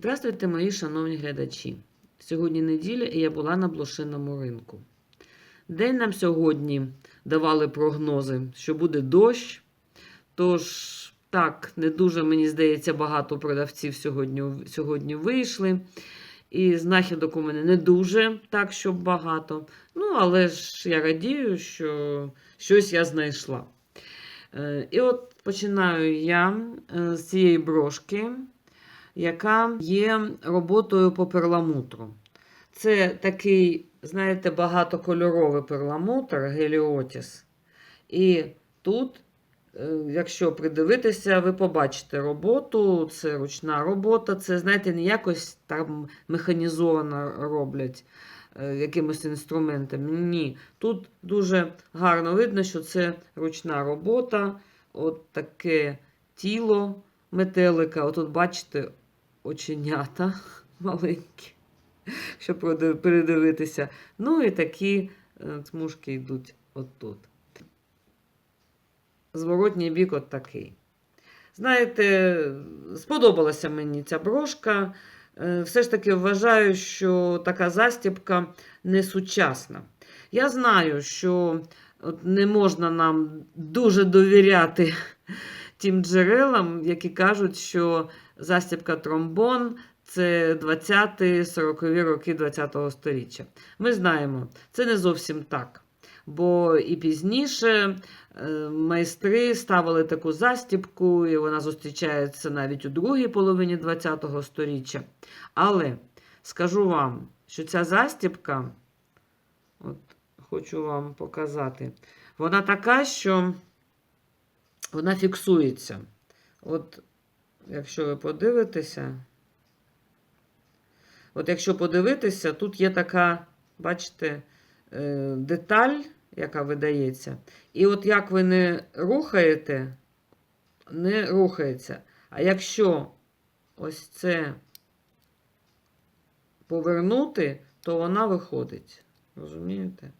Здравствуйте, мої шановні глядачі. Сьогодні неділя і я була на блошиному ринку. День нам сьогодні давали прогнози, що буде дощ. Тож, так, не дуже, мені здається, багато продавців сьогодні, сьогодні вийшли. І знахідок у мене не дуже так, щоб багато. Ну, але ж я радію, що щось я знайшла. Е, І от починаю я е, з цієї брошки яка є роботою по перламутру. Це такий, знаєте, багатокольоровий перламутр Геліотіс. І тут, е, якщо придивитися, ви побачите роботу, це ручна робота, це, знаєте, не якось там механізовано роблять е, якимось інструментом. Ні. Тут дуже гарно видно, що це ручна робота, от таке тіло метелика. Отут бачите, оченята маленькі, щоб передивитися. Ну і такі е, смужки йдуть отут. Зворотній бік от такий. Знаєте, сподобалася мені ця брошка. Е, Все ж таки вважаю, що така застібка не сучасна. Я знаю, що от не можна нам дуже довіряти тим джерелам, які кажуть, що застібка тромбон це 20-40 роки 20-го століття. Ми знаємо, це не зовсім так. Бо і пізніше е, майстри ставили таку застібку, і вона зустрічається навіть у другій половині 20-го століття. Але скажу вам, що ця застібка, от хочу вам показати, вона така, що вона фіксується. От, якщо ви подивитеся, от якщо подивитися, тут є така, бачите, е, деталь, яка видається. І от як ви не рухаєте, не рухається. А якщо ось це повернути, то вона виходить. Розумієте?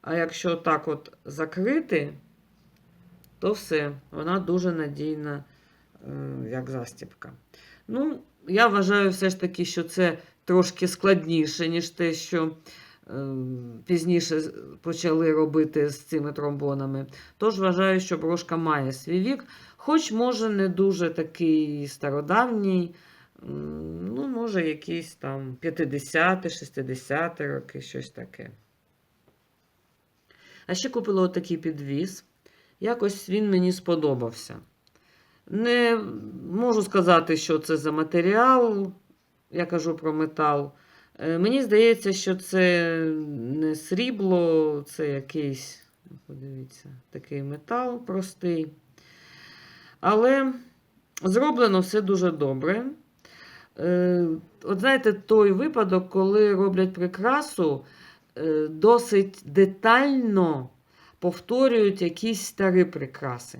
А якщо так от закрити, то все, вона дуже надійна, як застібка. Ну, я вважаю все ж таки, що це трошки складніше, ніж те, що е, пізніше почали робити з цими тромбонами. Тож вважаю, що брошка має свій вік, хоч може не дуже такий стародавній, ну, може, якийсь там 50 60 роки, щось таке. А ще купила отакий підвіз. Якось він мені сподобався. Не можу сказати, що це за матеріал, я кажу про метал. Е, Мені здається, що це не срібло, це якийсь, подивіться, такий метал простий. Але зроблено все дуже добре. Е, От знаєте, той випадок, коли роблять прикрасу, е, досить детально повторюють якісь старі прикраси.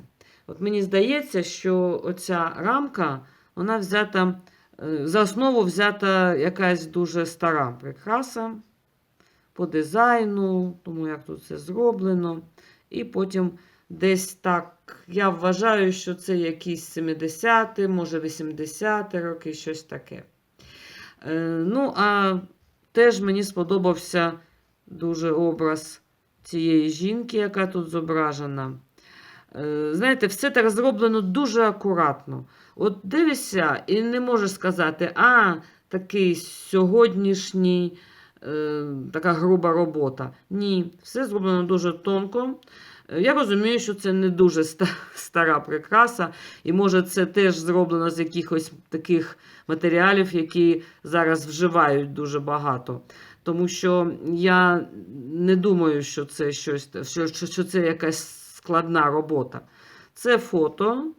От мені здається, що оця рамка, вона взята, е, за основу взята якась дуже стара прикраса по дизайну, тому як тут це зроблено. І потім десь так, я вважаю, що це якісь 70-ті, може 80-ті роки, щось таке. Е, Ну, а теж мені сподобався дуже образ цієї жінки, яка тут зображена. Е, Знаєте, все так зроблено дуже акуратно. От дивишся і не можеш сказати, а, такий сьогоднішній, е, така груба робота. Ні, все зроблено дуже тонко. Е, Я розумію, що це не дуже стара прикраса, і може це теж зроблено з якихось таких матеріалів, які зараз вживають дуже багато. Тому що я не думаю, що це щось, що, що, що це якась складна робота. Це фото,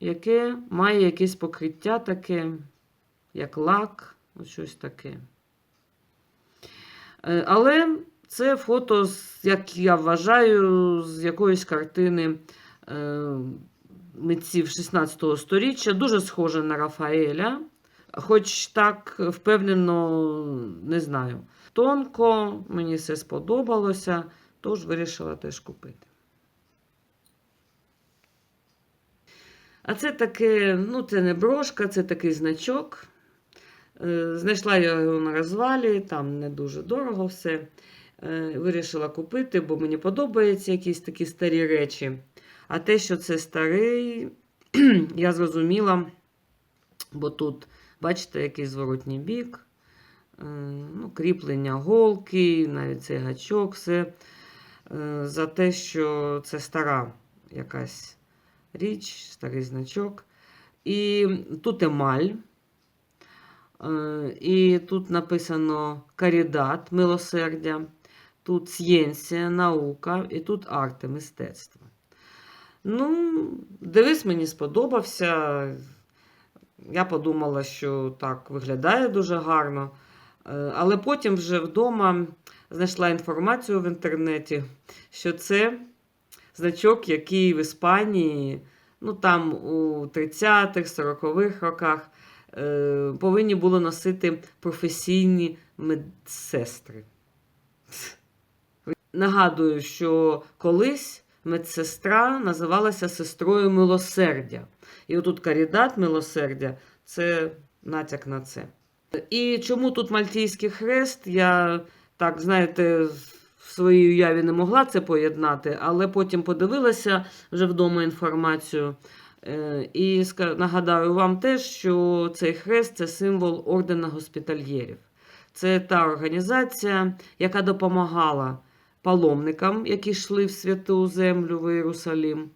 яке має якесь покриття таке, як лак, ось щось таке. Е, Але це фото, як я вважаю, з якоїсь картини е, митців 16 століття, дуже схоже на Рафаеля. Хоч так впевнено, не знаю. Тонко, мені все сподобалося, тож вирішила теж купити. А це таке, ну, це не брошка, це такий значок. Е, Знайшла я його на розвалі, там не дуже дорого все. Е, Вирішила купити, бо мені подобаються якісь такі старі речі. А те, що це старий, я зрозуміла, бо тут, бачите, який зворотній бік, е, ну, кріплення голки, навіть цей гачок, все за те, що це стара якась річ, старий значок. І тут емаль. Е, І тут написано карідат, милосердя, тут сєнція, наука, і тут арти, мистецтво. Ну, дивись, мені сподобався. Я подумала, що так виглядає дуже гарно. Е, Але потім вже вдома знайшла інформацію в інтернеті, що це значок, який в Іспанії, ну там у 30-х, 40-х роках е, повинні були носити професійні медсестри. Нагадую, що колись медсестра називалася сестрою милосердя. І отут карідат милосердя це натяк на це. І чому тут Мальтійський хрест? Я так, знаєте, в своїй уяві не могла це поєднати, але потім подивилася вже вдома інформацію. Е, І нагадаю вам теж, що цей хрест це символ ордена госпітальєрів. Це та організація, яка допомагала паломникам, які йшли в святу землю в Єрусалім.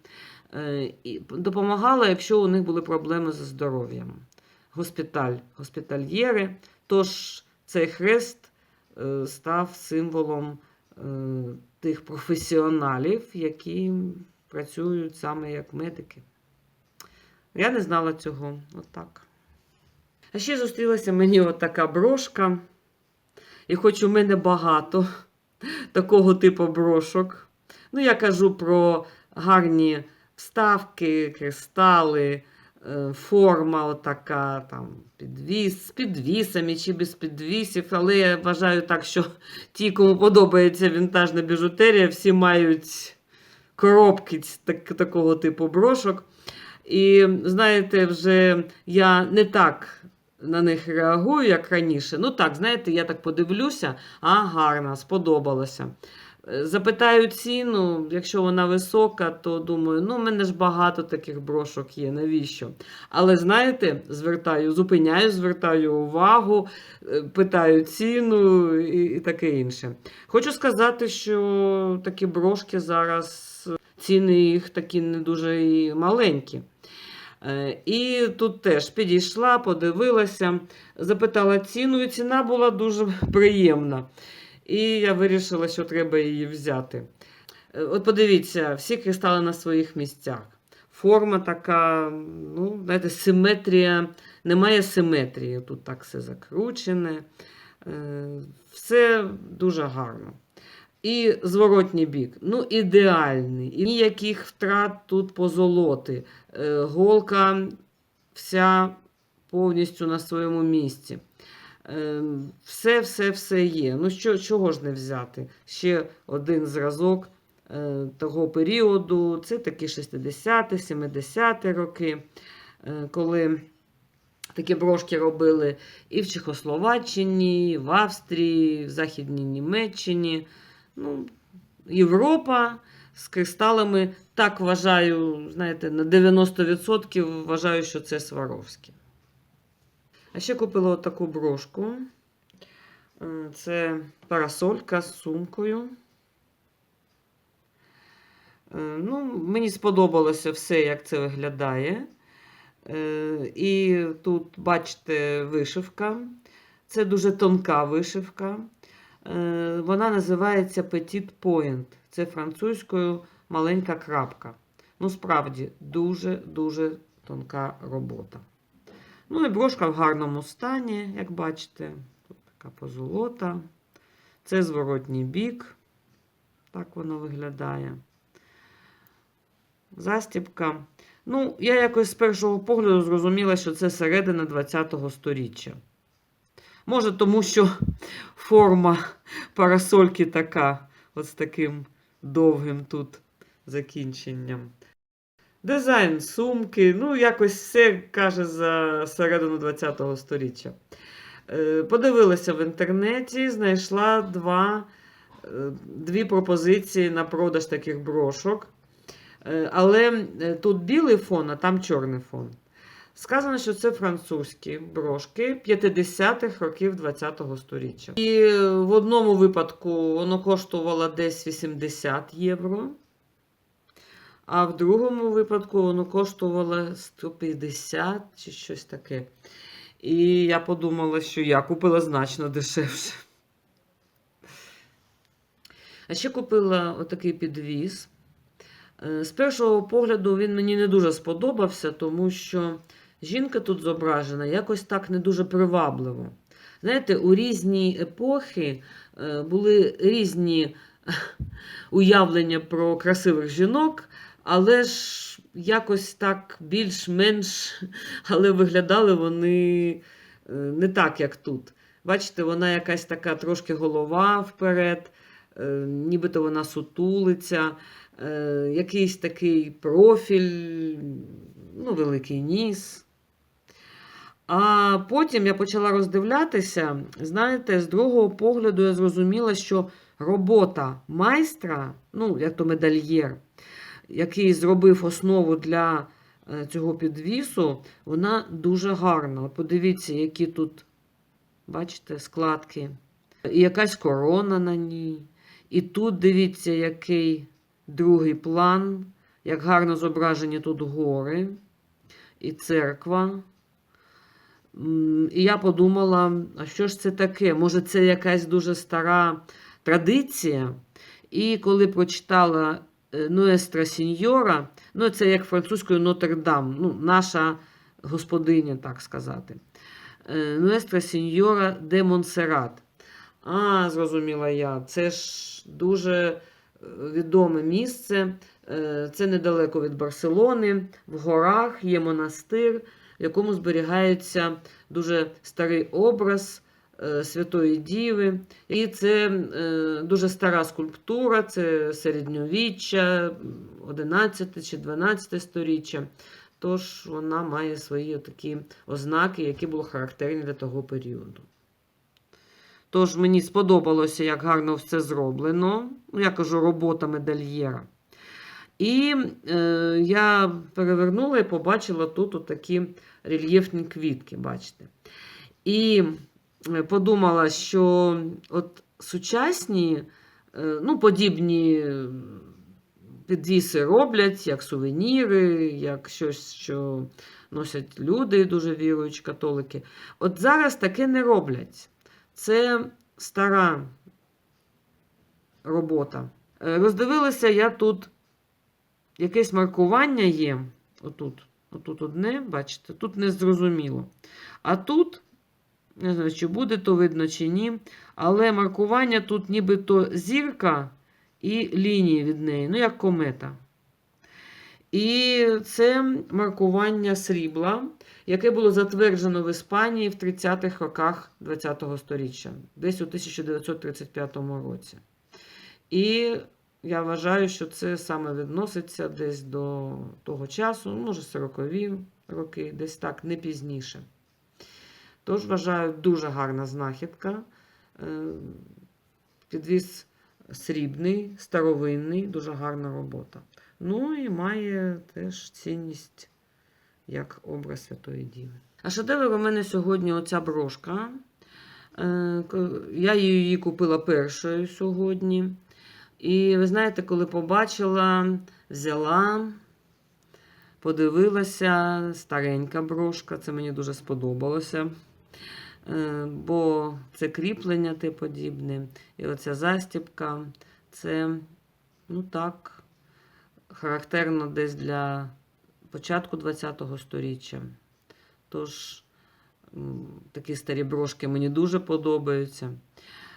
Е, і допомагала, якщо у них були проблеми зі здоров'ям. Госпіталь, госпітальєри. Тож цей хрест е, став символом е, тих професіоналів, які працюють саме як медики. Я не знала цього. Отак. А ще зустрілася мені отака брошка. І хоч у мене багато такого типу брошок. Ну, я кажу про гарні вставки, кристали, форма отака, там, підвіс, з підвісами чи без підвісів. Але я вважаю так, що ті, кому подобається вінтажна біжутерія, всі мають коробки так, такого типу брошок. І знаєте, вже я не так на них реагую, як раніше. Ну так, знаєте, я так подивлюся, а гарно, сподобалося. Запитаю ціну, якщо вона висока, то думаю, ну, в мене ж багато таких брошок є, навіщо? Але знаєте, звертаю, зупиняю, звертаю увагу, е, питаю ціну і, і таке інше. Хочу сказати, що такі брошки зараз ціни їх такі не дуже і маленькі. Е, І тут теж підійшла, подивилася, запитала ціну, і ціна була дуже приємна. І я вирішила, що треба її взяти. Е, От подивіться, всі кристали на своїх місцях. Форма така, ну, знаєте, симетрія, немає симетрії. Тут так все закручене. Е, Все дуже гарно. І зворотній бік. Ну, ідеальний. І ніяких втрат тут позолоти. Е, Голка вся повністю на своєму місці. Е, Все, все, все є. Ну, що, чого ж не взяти? Ще один зразок е, того періоду. Це такі 60-ті, 70-ті роки, е, коли такі брошки робили і в Чехословаччині, і в Австрії, і в Західній Німеччині. Ну, Європа з кристалами, так вважаю, знаєте, на 90% вважаю, що це Сваровське. А ще купила таку брошку. Е, Це парасолька з сумкою. Е, Ну, мені сподобалося все, як це виглядає. Е, І тут, бачите, вишивка. Це дуже тонка вишивка. Вона називається Petit Point. Це французькою маленька крапка. Ну, справді, дуже-дуже тонка робота. Ну і брошка в гарному стані, як бачите. Тут така позолота. Це зворотній бік. Так воно виглядає. Застібка. Ну, я якось з першого погляду зрозуміла, що це середина 20-го сторіччя. Може, тому що форма парасольки така, от з таким довгим тут закінченням. Дизайн сумки, ну, якось все каже за середину ХХ століття. Е, Подивилася в інтернеті, знайшла два, е, дві пропозиції на продаж таких брошок. Е, Але тут білий фон, а там чорний фон. Сказано, що це французькі брошки 50-х років ХХ століття. І в одному випадку воно коштувало десь 80 євро, а в другому випадку воно коштувало 150 чи щось таке. І я подумала, що я купила значно дешевше. А ще купила отакий підвіз. Е, З першого погляду він мені не дуже сподобався, тому що жінка тут зображена якось так не дуже привабливо. Знаєте, у різні епохи е, були різні уявлення про красивих жінок, але ж якось так більш-менш, але виглядали вони е, не так, як тут. Бачите, вона якась така трошки голова вперед, е, нібито вона сутулиться, е, якийсь такий профіль, ну, великий ніс. А потім я почала роздивлятися, знаєте, з другого погляду я зрозуміла, що робота майстра, ну, як то медальєр, який зробив основу для е, цього підвісу, вона дуже гарна. Подивіться, які тут, бачите, складки. І якась корона на ній. І тут дивіться, який другий план, як гарно зображені тут гори і церква. І я подумала, а що ж це таке? Може, це якась дуже стара традиція. І коли прочитала Нуестра Сіньора, ну це як французькою Нотр-Дам, ну, наша господиня, так сказати. Е, Нуестра Сіньора де Монсеррат. А, зрозуміла я, це ж дуже е, відоме місце. Е, Це недалеко від Барселони. В горах є монастир, в якому зберігається дуже старий образ е, Святої Діви. І це е, дуже стара скульптура, це середньовіччя, 11 чи 12 сторіччя. Тож вона має свої такі ознаки, які були характерні для того періоду. Тож мені сподобалося, як гарно все зроблено. Ну, я кажу, робота медальєра. І е, я перевернула і побачила тут такі рельєфні квітки, бачите. І е, подумала, що от сучасні, е, ну, подібні підвіси роблять, як сувеніри, як щось, що носять люди, дуже віруючі католики. От зараз таке не роблять. Це стара робота. Е, Роздивилася я тут якесь маркування є. Отут. Отут одне, бачите, тут не зрозуміло. А тут, не знаю, чи буде то видно, чи ні. Але маркування тут нібито зірка і лінії від неї, ну, як комета. І це маркування срібла, яке було затверджено в Іспанії в 30-х роках ХХ століття, десь у 1935 році. І я вважаю, що це саме відноситься десь до того часу, ну, може, 40-ві роки, десь так, не пізніше. Тож, вважаю, дуже гарна знахідка. Е, Підвіз срібний, старовинний, дуже гарна робота. Ну і має теж цінність як образ Святої Діви. А шедевр у мене сьогодні оця брошка. Е, Я її купила першою сьогодні. І ви знаєте, коли побачила, взяла, подивилася, старенька брошка, це мені дуже сподобалося. Е, Бо це кріплення те подібне. І оця застібка, це, ну так, характерно десь для початку ХХ століття. Тож, такі старі брошки мені дуже подобаються.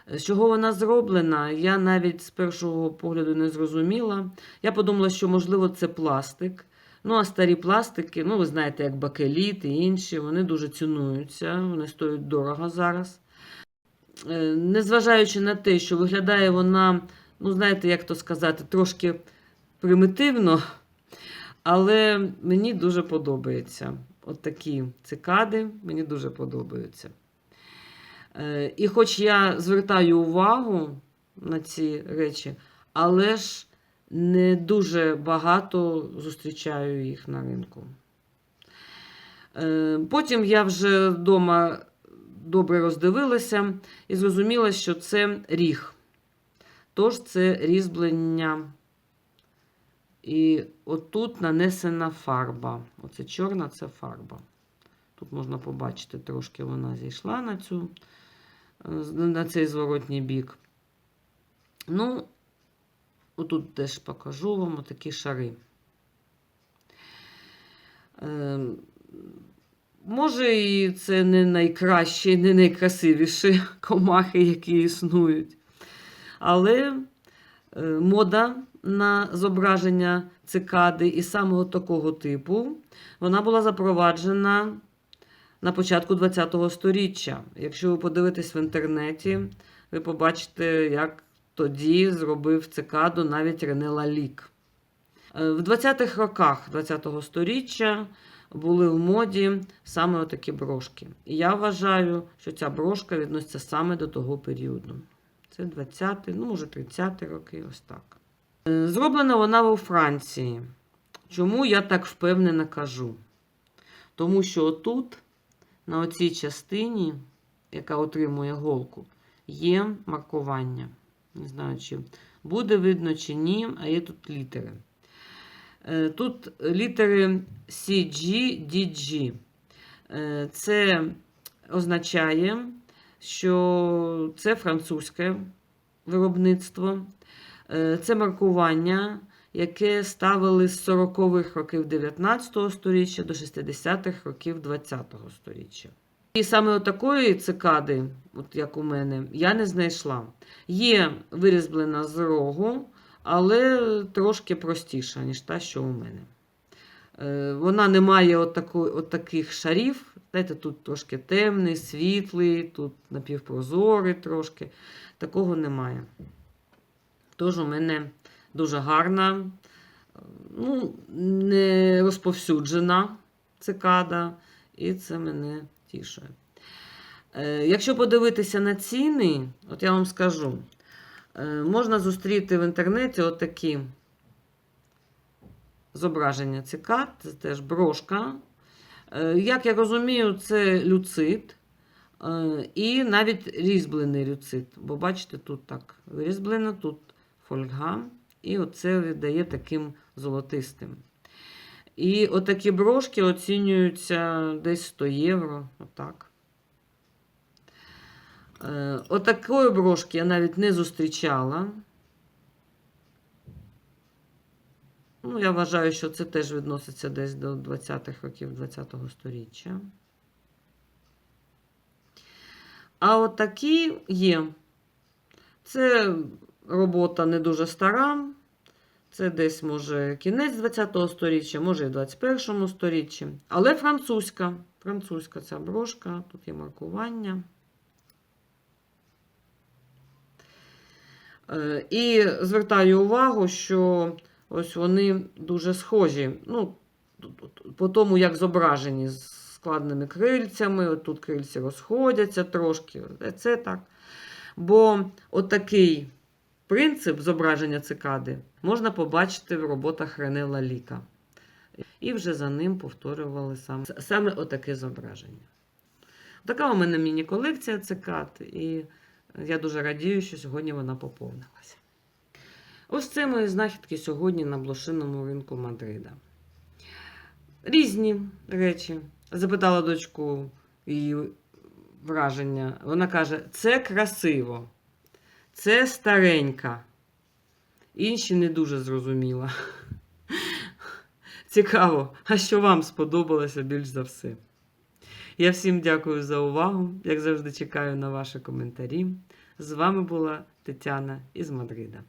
З чого вона зроблена, я навіть з першого погляду не зрозуміла. Я подумала, що, можливо, це пластик. Ну, а старі пластики, ну, ви знаєте, як бакеліт і інші, вони дуже цінуються, вони стоять дорого зараз. Е, Незважаючи на те, що виглядає вона, ну, знаєте, як то сказати, трошки примітивно, Але мені дуже подобається. От такі цикади мені дуже подобаються. Е, І хоч я звертаю увагу на ці речі, але ж не дуже багато зустрічаю їх на ринку. Е, Потім я вже вдома добре роздивилася і зрозуміла, що це ріг. Тож це різьблення. І отут нанесена фарба. Оце чорна це фарба. Тут можна побачити, трошки вона зійшла на, цю, на цей зворотній бік. Ну, отут теж покажу вам такі шари. Е, Може, і це не найкращі, не найкрасивіші комахи, які існують. Але е, мода на зображення цикади і саме такого типу, вона була запроваджена на початку ХХ століття. Якщо ви подивитесь в інтернеті, ви побачите, як тоді зробив цикаду навіть Рене Лалік. Е, В 20-х роках ХХ століття були в моді саме отакі брошки. І я вважаю, що ця брошка відноситься саме до того періоду. Це 20-й, ну, може, 30-ті роки, ось так. Е, Зроблена вона у Франції. Чому я так впевнено кажу? Тому що отут, на оцій частині, яка отримує голку, є маркування. Не знаю, чи буде видно, чи ні, а є тут літери. Е, Тут літери CG, DG. Е, Це означає, що це французьке виробництво. Е, Це маркування, яке ставили з 40-х років 19 століття до 60-х років 20 століття. І саме отакої цикади, от як у мене, я не знайшла. Є вирізблена з рогу, але трошки простіша, ніж та, що у мене. Е, Вона не має от, таку, таких шарів. Знаєте, тут трошки темний, світлий, тут напівпрозорий трошки. Такого немає. Тож у мене дуже гарна, ну, не розповсюджена цикада, і це мене тішує. Е, Якщо подивитися на ціни, от я вам скажу, е, можна зустріти в інтернеті отакі зображення цикад, це теж брошка. Е, Як я розумію, це люцит. І навіть різьблений люцит. Бо бачите, тут так вирізблено, тут фольга, і оце віддає таким золотистим. І отакі брошки оцінюються десь 100 євро. Отак. Е, Отакої брошки я навіть не зустрічала. Ну, я вважаю, що це теж відноситься десь до 20-х років 20-го сторіччя. А от є. Це робота не дуже стара. Це десь, може, кінець 20-го сторіччя, може і в 21 сторіччі. Але французька. Французька ця брошка, тут є маркування. Е, І звертаю увагу, що ось вони дуже схожі. Ну, по тому, як зображені з складними крильцями. От тут крильці розходяться трошки. Це так. Бо отакий принцип зображення цикади можна побачити в роботах Рене Лаліка. І вже за ним повторювали саме, саме отаке зображення. Така у мене міні-колекція цикад, і я дуже радію, що сьогодні вона поповнилася. Ось це мої знахідки сьогодні на блошиному ринку Мадрида. Різні речі. Запитала дочку її враження. Вона каже: це красиво, це старенька. Інші не дуже зрозуміла. Цікаво, а що вам сподобалося більш за все? Я всім дякую за увагу. Як завжди, чекаю на ваші коментарі. З вами була Тетяна із Мадрида.